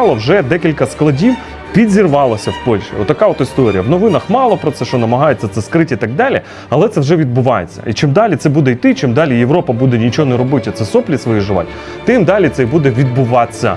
шукало, вже декілька складів. Підзірвалося в Польщі. Отака от історія. В новинах мало про це, що намагаються це скрити і так далі, але це вже відбувається. І чим далі це буде йти, чим далі Європа буде нічого не робити, а це соплі свої жувати, тим далі це буде відбуватися.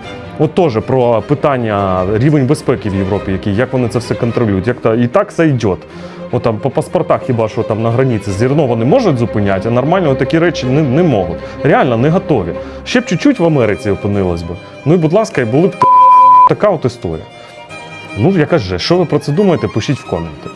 От теж про питання рівень безпеки в Європі, який, як вони це все контролюють. Як то і так все йде. От там по паспортах хіба що там на границі зерно вони можуть зупиняти, а нормально такі речі не, не можуть. Реально не готові. Ще б чуть-чуть в Америці опинилось би. Ну і будь ласка, і були б така от історія. Ну, яка ж, що ви про це думаєте, пишіть в коменти.